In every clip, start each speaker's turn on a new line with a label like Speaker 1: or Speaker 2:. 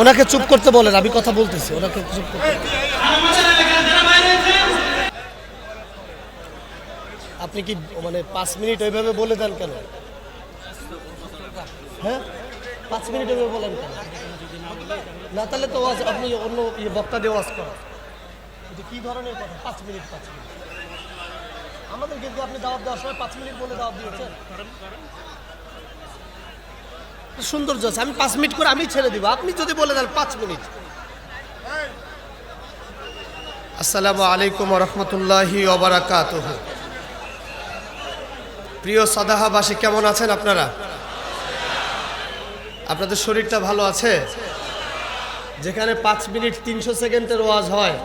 Speaker 1: ওনাকে চুপ করতে বলেন, আমি কথা বলতেছি, ওনাকে চুপ করতে আপনি কি মানে পাঁচ মিনিট ওইভাবে বলে দেন কেন? হ্যাঁ? পাঁচ মিনিট ওইভাবে বলেন কেন? না, তাহলে তো ওয়াজ, আপনি অন্য ইয়ে বক্তা দিয়ে ওয়াজ করেন। কি ধরনের কথা? পাঁচ মিনিট পাঁচ মিনিট। আমাদের কিন্তু আপনি দাওয়াত দেওয়ার সময় পাঁচ মিনিট বলে দাওয়াত দিয়েছেন? সৌন্দর্য আছে আমি পাঁচ মিনিট করে আমি ছেড়ে দিব। আপনি যদি বলে দেন পাঁচ মিনিট। আসসালামু আলাইকুম রহমতুল্লাহি ওবরাকাত প্রিয় সদাহাবাসী, কেমন আছেন আপনারা? আপনাদের শরীরটা ভালো আছে? যেখানে পাঁচ মিনিট তিনশো সেকেন্ডের ওয়াজ হয়,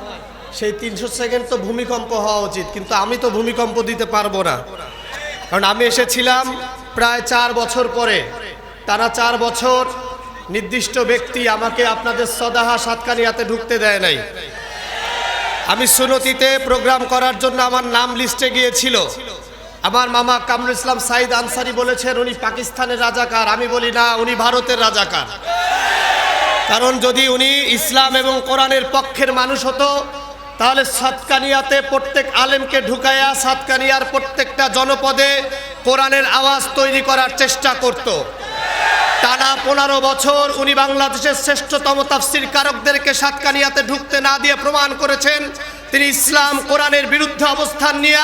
Speaker 1: সেই তিনশো সেকেন্ড তো ভূমিকম্প হওয়া উচিত, কিন্তু আমি তো ভূমিকম্প দিতে পারব না। কারণ আমি এসেছিলাম প্রায় চার বছর পরে। টানা চার বছর নির্দিষ্ট ব্যক্তি আমাকে আপনাদের সদাহা সাতকানিয়াতে ঢুকতে দেয় নাই। আমি সুনতিতে প্রোগ্রাম করার জন্য আমার নাম লিস্টে গিয়েছিল। আমার মামা কামরুল ইসলাম সাইদ আনসারি বলেছেন, উনি পাকিস্তানের রাজাকার। আমি বলি, না, উনি ভারতের রাজাকার। কারণ যদি উনি ইসলাম এবং কোরআনের পক্ষের মানুষ হতো, তাহলে সাতকানিয়াতে প্রত্যেক আলেমকে ঢুকাইয়া সাতকানিয়ার প্রত্যেকটা জনপদে কোরআনের আওয়াজ তৈরি করার চেষ্টা করত। টানা পনেরো বছর উনি বাংলাদেশের শ্রেষ্ঠতম তাফসির কারকদেরকে সাতকানিয়াতে ঢুকতে না দিয়ে প্রমাণ করেছেন। তিনি ইসলাম কোরআনের বিরুদ্ধে অবস্থান নিয়ে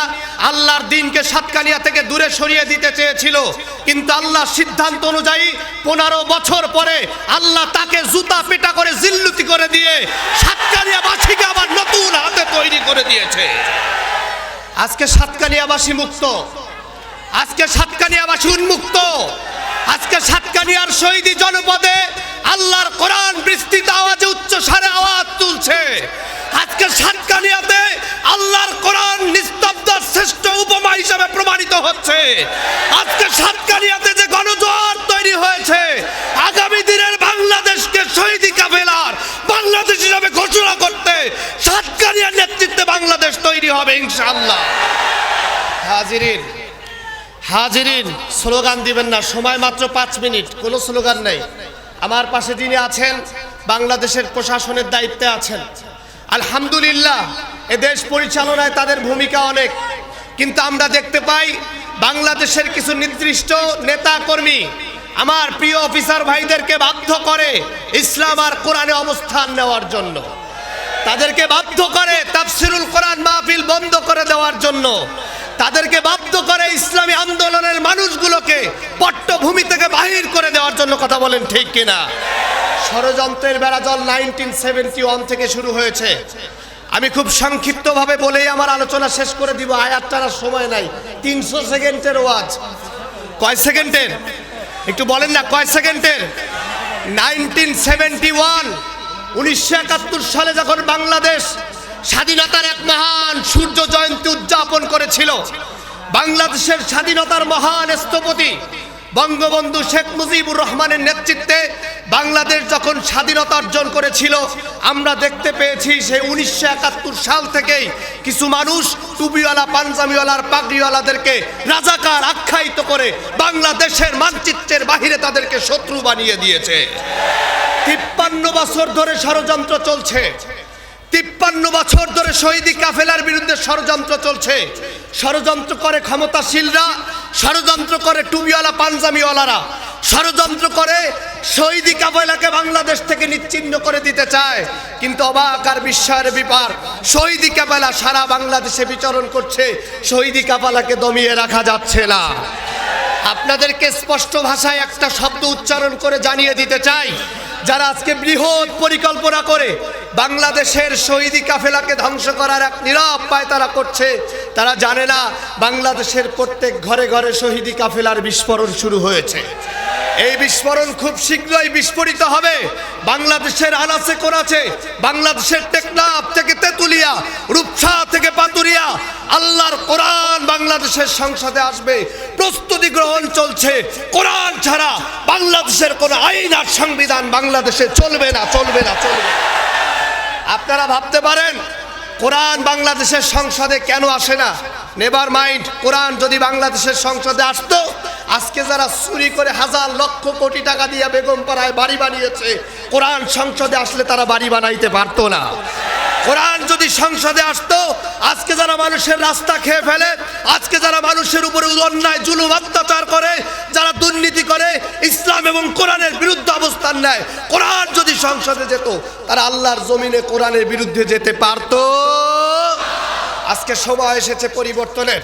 Speaker 1: আল্লাহর দিনকে সাতকানিয়া থেকে দূরে সরিয়ে দিতে চেয়েছিল। কিন্তু আল্লাহর সিদ্ধান্ত অনুযায়ী পনেরো বছর পরে আল্লাহ তাকে জুতা পেটা করে জিল্লুতি করে দিয়ে সাতকানিয়াবাসীকে আবার নতুন হাতে তৈরি করে দিয়েছে। আজকে সাতকানিয়াবাসী মুক্ত। আজকে সাতকানিয়াবাসী উন্মুক্ত। আজকে সাতকানিয়ার শহীদি জনপদে আল্লাহর কোরআন বিস্তৃত আওয়াজে উচ্চ সারে আওয়াজ তুলছে। আজকে সাতকানিয়াতে আল্লাহর কোরআন নিস্তব্ধ শ্রেষ্ঠ উপমা হিসাবে প্রমাণিত হচ্ছে। আজকে সাতকানিয়াতে যে গণজোয়ার তৈরি হয়েছে, আগামী দিনের বাংলাদেশকে শহীদি কাফেলার বাংলাদেশ হিসাবে ঘোষণা করতে সাতকানিয়ার নেতৃত্বে বাংলাদেশ তৈরি হবে ইনশাআল্লাহ। হাজিরিন হাজিরিন, স্লোগান দিবেন না, সময় মাত্র পাঁচ মিনিট, কোনো স্লোগান নেই। আমার পাশে যিনি আছেন, বাংলাদেশের প্রশাসনের দায়িত্বে আছেন। আলহামদুলিল্লাহ দেশ পরিচালনায় তাদের ভূমিকা অনেক, কিন্তু আমরা দেখতে পাই বাংলাদেশের কিছু নির্দিষ্ট নেতা কর্মী আমার প্রিয় অফিসার ভাইদেরকে বাধ্য করে ইসলাম আর কোরআনে অবস্থান নেওয়ার জন্য। তাদেরকে বাধ্য করে তাফসিরুল কোরআন মাহফিল বন্ধ করে দেওয়ার জন্য তাদেরকে বাধ্য করে ইসলামী আন্দোলনের মানুষগুলোকে পট্টভূমি থেকে বাহির করে দেওয়ার জন্য কথা বলেন ঠিক কিনা? ষড়যন্ত্রের বেড়াজল নাইনটিন সেভেন্টি ওয়ান থেকে শুরু হয়েছে। আমি খুব সংক্ষিপ্তভাবে বলেই আমার আলোচনা শেষ করে দিব আয়াতটার আর সময় নাই। তিনশো সেকেন্ডের ওয়াজ। কয় সেকেন্ডের? একটু বলেন না, কয় সেকেন্ডের? নাইনটিন সেভেন্টি ওয়ান, উনিশশো একাত্তর সালে যখন বাংলাদেশ স্বাধীনতার এক মহান সূর্য জয়ন্তী উদযাপন করেছিল। বাংলাদেশের স্বাধীনতার মহান স্থপতি বঙ্গবন্ধু শেখ মুজিবুর রহমানের নেতৃত্বে বাংলাদেশ যখন স্বাধীনতা অর্জন করেছিল, আমরা দেখতে পেয়েছি সেই উনিশশো একাত্তর সাল থেকেই কিছু মানুষ টুপিওয়ালা পাঞ্জাবিওয়ালার পাগড়িওয়ালাদেরকে রাজাকার আখ্যায়িত করে বাংলাদেশের মানচিত্রের বাহিরে তাদেরকে শত্রু বানিয়ে দিয়েছে। তিপ্পান্ন বছর ধরে ষড়যন্ত্র চলছে। তিপ্পান্ন বছর ধরে শহীদি কাফেলার বিরুদ্ধে ষড়যন্ত্র চলছে। ষড়যন্ত্র করে ক্ষমতাশীলরা, ষড়যন্ত্র করে টুবিওয়ালা পাঞ্জাবিওয়ালারা। ষড়যন্ত্র করে শহীদি কাফেলাকে বাংলাদেশ থেকে নিচ্ছিন্ন করে দিতে চায়। কিন্তু অবাক আর বিস্ময়ের বিপার শহীদি কাফেলা সারা বাংলাদেশে বিচরণ করছে, শহীদি কাফেলাকে দমিয়ে রাখা যাচ্ছে না। আপনাদেরকে স্পষ্ট ভাষায় একটা শব্দ উচ্চারণ করে জানিয়ে দিতে চাই, যারা আজকে বৃহৎ পরিকল্পনা করে বাংলাদেশের শহীদি কাফেলাকে ধ্বংস করার এক নীরব পায় তারা করছে। তারা জানে না বাংলাদেশের প্রত্যেক ঘরে ঘরে শহীদি কাফেলার বিস্ফোরণ শুরু হয়েছে। এই বিস্ফোরণ খুব শীঘ্রই বিস্ফোরিত হবে। বাংলাদেশের আনাচে কোনাচে, বাংলাদেশের টেকনাফ থেকে তেতুলিয়া, রূপসা থেকে পাতুরিয়া, আল্লাহর কোরআন বাংলাদেশের সংসদে আসবে। প্রস্তুতি গ্রহণ চলছে। কোরআন ছাড়া বাংলাদেশের কোন আইন আর সংবিধান বাংলাদেশে চলবে না চলবে না চলবে না। আপনারা ভাবতে পারেন, কোরআন বাংলাদেশের সংসদে কেন আসে না? নেভার মাইন্ড কোরআন যদি বাংলাদেশের সংসদে আসতো, আজকে যারা চুরি করে হাজার লক্ষ কোটি টাকা দিয়ে বেগম পাড়ায় বাড়ি বানিয়েছে, কোরআন সংসদে আসলে তারা বাড়ি বানাইতে পারতো না। কোরআন যদি সংসদে আসতো, আজকে যারা মানুষের রাস্তা খেয়ে ফেলে, আজকে যারা মানুষের উপরে অন্যায়, জুলুম করে, যারা দুর্নীতি করে, ইসলাম এবং কোরআনের বিরুদ্ধে অবস্থান নেয়, কোরআন যদি সংসদে যেত, তারা আল্লাহর জমিনে কোরআনের বিরুদ্ধে যেতে পারতো। আজকে সময় এসেছে পরিবর্তনের।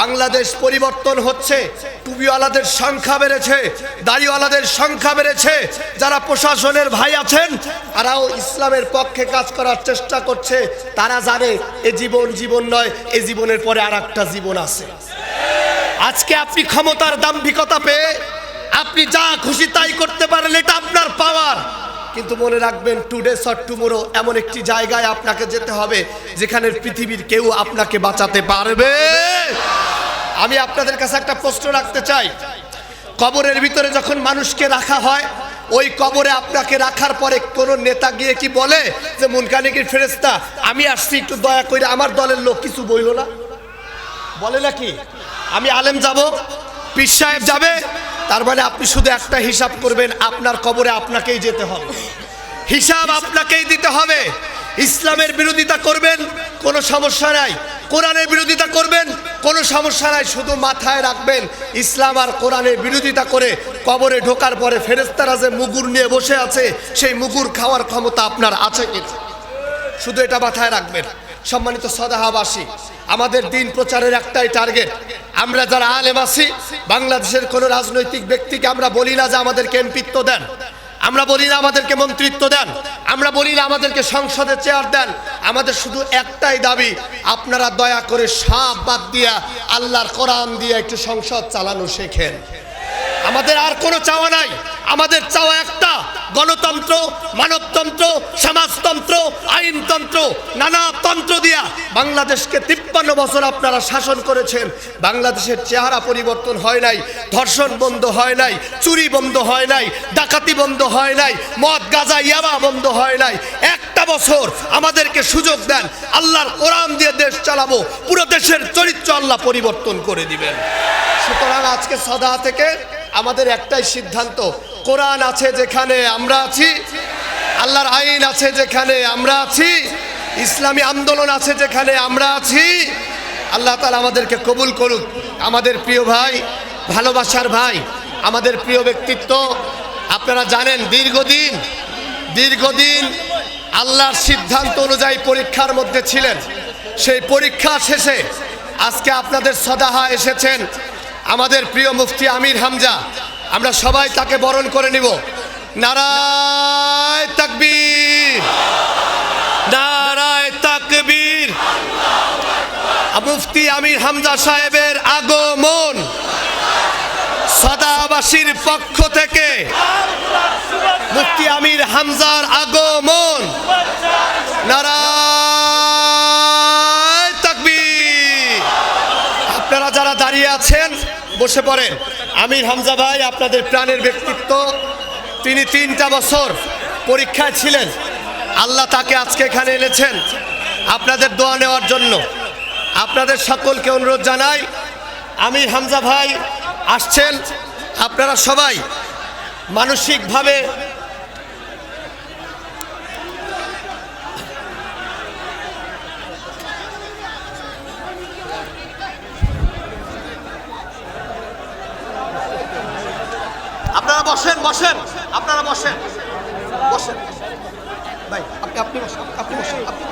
Speaker 1: বাংলাদেশ পরিবর্তন হচ্ছে টুবিওয়ালাদের সংখ্যা বেড়েছে, দাড়িওয়ালাদের সংখ্যা বেড়েছে, যারা প্রশাসনের ভাই আছেন, তারাও ইসলামের পক্ষে কাজ করার চেষ্টা করছে, তারা জানে, এ জীবন জীবন নয়, এ জীবনের পরে আর একটা জীবন আছে। আজকে আপনি ক্ষমতার দাম্ভিকতা পেয়ে আপনি যা খুশি তাই করতে পারেন, এটা আপনার পাওয়ার কিন্তু মনে রাখবেন টুডে সর টুমোরো এমন একটি জায়গায় আপনাকে যেতে হবে, যেখানে পৃথিবীর কেউ আপনাকে বাঁচাতে পারবে। আমি আপনাদের কাছে একটা প্রশ্ন রাখতে চাই। কবরের ভিতরে যখন মানুষকে রাখা হয়, ওই কবরে আপনাকে রাখার পরে কোন নেতা গিয়ে কি বলে যে, মুনকানিকির ফেরেস্তা আমি আসছি, একটু দয়া করে আমার দলের লোক কিছু বইল না? বলে নাকি? আমি আলেম যাব, পীর সাহেব যাবে, তার মানে আপনি শুধু একটা হিসাব করবেন, আপনার কবরে আপনাকেই যেতে হবে। হিসাব আপনাকেই দিতে হবে। ইসলামের বিরোধিতা করবেন, কোনো সমস্যা নাই। কোরআনের বিরোধিতা করবেন, কোনো সমস্যা নাই, শুধু মাথায় রাখবেন, ইসলাম আর কোরআনের বিরোধিতা করে কবরে ঢোকার পরে ফেরেস্তারা যে মুগুর নিয়ে বসে আছে, সেই মুগুর খাওয়ার ক্ষমতা আপনার আছে কি শুধু এটা মাথায় রাখবেন। সম্মানিত সদাহাবাসী, আমাদের দিন প্রচারের একটাই টার্গেট আমরা যারা আলেম আছি, বাংলাদেশের কোনো রাজনৈতিক ব্যক্তিকে আমরা বলি না যে আমাদেরকে এমপিত্ব দেন। আমরা বলি না আমাদেরকে মন্ত্রিত্ব দেন। আমরা বলি না আমাদেরকে সংসদে চেয়ার দেন। আমাদের শুধু একটাই দাবি, আপনারা দয়া করে সাপ বাদ দিয়া আল্লাহর কোরআন দিয়ে একটু সংসদ চালানো শেখেন। আমাদের আর কোনো চাওয়া নাই। আমাদের চাওয়া একটা, গণতন্ত্র, মানবতন্ত্র, সমাজতন্ত্র, আইনতন্ত্র, নানা তন্ত্র দিয়া বাংলাদেশকে তিপ্পান্ন বছর আপনারা শাসন করেছেন। বাংলাদেশের চেহারা পরিবর্তন হয় নাই, ধর্ষণ বন্ধ হয় নাই, চুরি বন্ধ হয় নাই, ডাকাতি বন্ধ হয় নাই, মদ, গাজা, ইয়াবা বন্ধ হয় নাই। একটা বছর আমাদেরকে সুযোগ দেন, আল্লাহর কোরআন দিয়ে দেশ চালাবো, পুরো দেশের চরিত্র আল্লাহ পরিবর্তন করে দিবেন। সুতরাং আজকে সদা থেকে আমাদের একটাই সিদ্ধান্ত। কোরআন আছে যেখানে আমরা আছি, আল্লাহর আইন আছে যেখানে আমরা আছি, ইসলামী আন্দোলন আছে যেখানে আমরা আছি। আল্লাহ তালা আমাদেরকে কবুল করুক। আমাদের প্রিয় ভাই, ভালোবাসার ভাই, আমাদের প্রিয় ব্যক্তিত্ব, আপনারা জানেন দীর্ঘদিন দীর্ঘদিন আল্লাহর সিদ্ধান্ত অনুযায়ী পরীক্ষার মধ্যে ছিলেন। সেই পরীক্ষা শেষে আজকে আপনাদের সদাহা এসেছেন। আমাদের প্রিয় মুফতি আমির হামজা আমরা সবাই তাকে বরণ করে নিব। নারায় তাকবীর। নারায় তাকবীর। মুফতি আমির হামজা সাহেবের আগমন সদাবাসীর পক্ষ থেকে। মুফতি আমির হামজার আগমন। নারায় বসে পড়েন। আমির হামজা ভাই, আপনাদের প্রাণের ব্যক্তিত্ব। তিনি তিনটা বছর পরীক্ষায় ছিলেন। আল্লাহ তাকে আজকে এখানে এনেছেন আপনাদের দোয়া নেওয়ার জন্য। আপনাদের সকলকে অনুরোধ জানাই, আমির হামজা ভাই আসছেন। আপনারা সবাই মানসিকভাবে আপনারা বসেন বসেন আপনারা বসেন বসেন ভাই আপনি আপনি বসেন আপনি বসেন আপনি।